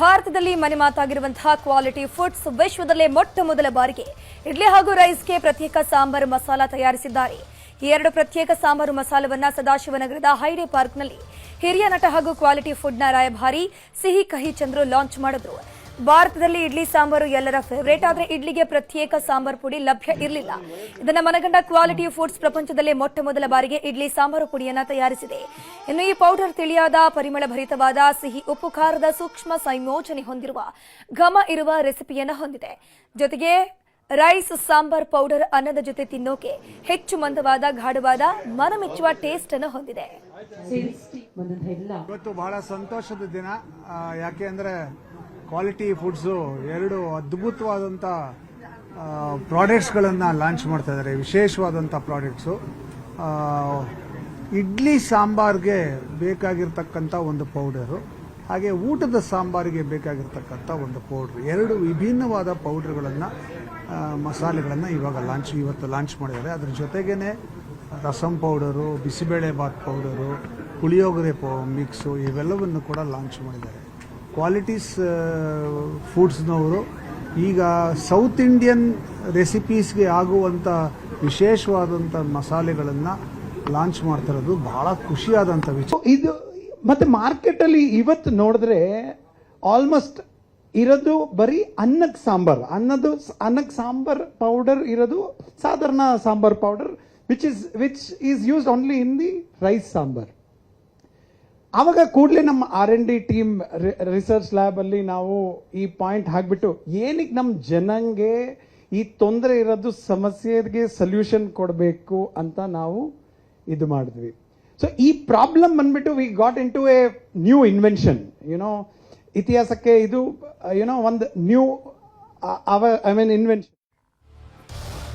ಭಾರತದಲ್ಲಿ ಮನೆ ಮಾತಾಗಿರುವಂತಹ quality foods ವಿಶ್ವದಲ್ಲೇ ಮೊಟ್ಟ ಮೊದಲ ಬಾರಿಗೆ. ಇಡ್ಲಿ ಹಾಗೂ ರೈಸ್ಗೆ ಪ್ರತ್ಯೇಕ ಸಾಂಬಾರು ಮಸಾಲ ತಯಾರಿಸಿದ್ದಾರೆ. ಈ ಎರಡು ಪ್ರತ್ಯೇಕ ಸಾಂಬಾರು ಮಸಾಲವನ್ನ ಸದಾಶಿವನಗರದ ಹೈಡೆ ಪಾರ್ಕ್ನಲ್ಲಿ ಹಿರಿಯ ನಟ ಹಾಗೂ ಕ್ವಾಲಿಟಿ ಫುಡ್ನ ರಾಯಭಾರಿ ಸಿಹಿ ಕಹಿ ಚಂದ್ರು ಲಾಂಚ್ ಮಾಡಿದ್ರು. ಭಾರತದಲ್ಲಿ ಇಡ್ಲಿ ಸಾಂಬಾರು ಎಲ್ಲರ ಫೇವರೇಟ್ ಆದರೆ ಇಡ್ಲಿಗೆ ಪ್ರತ್ಯೇಕ ಸಾಂಬಾರು ಪುಡಿ ಲಭ್ಯ ಇರಲಿಲ್ಲ. ಇದನ್ನು ಮನಗಂಡ ಕ್ವಾಲಿಟಿ ಫುಡ್ಸ್ ಪ್ರಪಂಚದಲ್ಲೇ ಮೊಟ್ಟ ಮೊದಲ ಬಾರಿಗೆ ಇಡ್ಲಿ ಸಾಂಬಾರು ಪುಡಿಯನ್ನು ತಯಾರಿಸಿದೆ. ಇನ್ನು ಈ ಪೌಡರ್ ತಿಳಿಯಾದ ಪರಿಮಳ ಭರಿತವಾದ ಸಿಹಿ ಉಪ್ಪು ಖಾರದ ಸೂಕ್ಷ್ಮ ಸಂಯೋಜನೆ ಹೊಂದಿರುವ ಘಮ ಇರುವ ರೆಸಿಪಿಯನ್ನು ಹೊಂದಿದೆ. ಜೊತೆಗೆ ರೈಸ್ ಸಾಂಬಾರ್ ಪೌಡರ್ ಅನ್ನದ ಜೊತೆ ತಿನ್ನೋಕೆ ಹೆಚ್ಚು ಮಂದವಾದ ಗಾಢವಾದ ಮನಮೆಚ್ಚುವ ಟೇಸ್ಟ್ ಅನ್ನು ಹೊಂದಿದೆ ಇವತ್ತು ಬಹಳ ಸಂತೋಷದ ದಿನ. ಯಾಕೆ ಅಂದರೆ ಕ್ವಾಲಿಟಿ ಫುಡ್ಸು ಎರಡು ಅದ್ಭುತವಾದಂಥ ಪ್ರಾಡಕ್ಟ್ಸ್ಗಳನ್ನು ಲಾಂಚ್ ಮಾಡ್ತಾ ಇದ್ದಾರೆ. ವಿಶೇಷವಾದಂಥ ಪ್ರಾಡಕ್ಟ್ಸು ಇಡ್ಲಿ ಸಾಂಬಾರ್ಗೆ ಬೇಕಾಗಿರ್ತಕ್ಕಂಥ ಒಂದು ಪೌಡರು ಹಾಗೆ ಊಟದ ಸಾಂಬಾರಿಗೆ ಬೇಕಾಗಿರ್ತಕ್ಕಂಥ ಒಂದು ಪೌಡ್ರ್ ಎರಡು ವಿಭಿನ್ನವಾದ ಪೌಡ್ರ್ಗಳನ್ನು ಮಸಾಲೆಗಳನ್ನು ಇವಾಗ ಲಾಂಚ್ ಇವತ್ತು ಲಾಂಚ್ ಮಾಡಿದ್ದಾರೆ. ಅದ್ರ ಜೊತೆಗೇ ರಸಂ ಪೌಡರು ಬಿಸಿಬೇಳೆ ಬಾತ್ ಪೌಡರು ಪುಳಿಯೋಗರೆ ಪೌ ಮಿಕ್ಸು ಇವೆಲ್ಲವನ್ನು ಕೂಡ ಲಾಂಚ್ ಮಾಡಿದ್ದಾರೆ. ಕ್ವಾಲಿಟೀಸ್ ಫುಡ್ಸ್ನವರು ಈಗ ಸೌತ್ ಇಂಡಿಯನ್ ರೆಸಿಪೀಸ್ಗೆ ಆಗುವಂಥ ವಿಶೇಷವಾದಂಥ ಮಸಾಲೆಗಳನ್ನು ಲಾಂಚ್ ಮಾಡ್ತಿರೋದು ಬಹಳ ಖುಷಿಯಾದಂಥ ವಿಚಾರ. ಇದು, ಮತ್ತು ಮಾರ್ಕೆಟಲ್ಲಿ ಇವತ್ತು ನೋಡಿದ್ರೆ ಆಲ್ಮೋಸ್ಟ್ ಇರೋದು ಬರೀ ಅನ್ನಕ್ಕೆ ಸಾಂಬಾರ್. ಅನ್ನದು ಅನ್ನಕ್ಕೆ ಸಾಂಬಾರ್ ಪೌಡರ್ ಇರೋದು ಸಾಧಾರಣ sambar powder which is which is used only in the rice sambar. ಆವಾಗ ಕೂಡಲೇ ನಮ್ಮ R N D team research lab ಅಲ್ಲಿ ನಾವು ಈ ಪಾಯಿಂಟ್ ಹಾಕ್ಬಿಟ್ಟು ಏನಕ್ಕೆ ನಮ್ಮ ಜನಂಗೆ ಈ ತೊಂದರೆ ಇರೋದು ಸಮಸ್ಯೆಗೆ ಸೊಲ್ಯೂಷನ್ ಕೊಡಬೇಕು ಅಂತ ನಾವು ಇದು ಮಾಡಿದ್ವಿ. ಸೊ ಈ ಪ್ರಾಬ್ಲಮ್ ಬಂದ್ಬಿಟ್ಟು we got into a new invention you know ಇತಿಹಾಸಕ್ಕೆ ಇದು ಯುನೋ ಒಂದು ನ್ಯೂ ಐ ಮೀನ್ ಇನ್ವೆನ್ಷನ್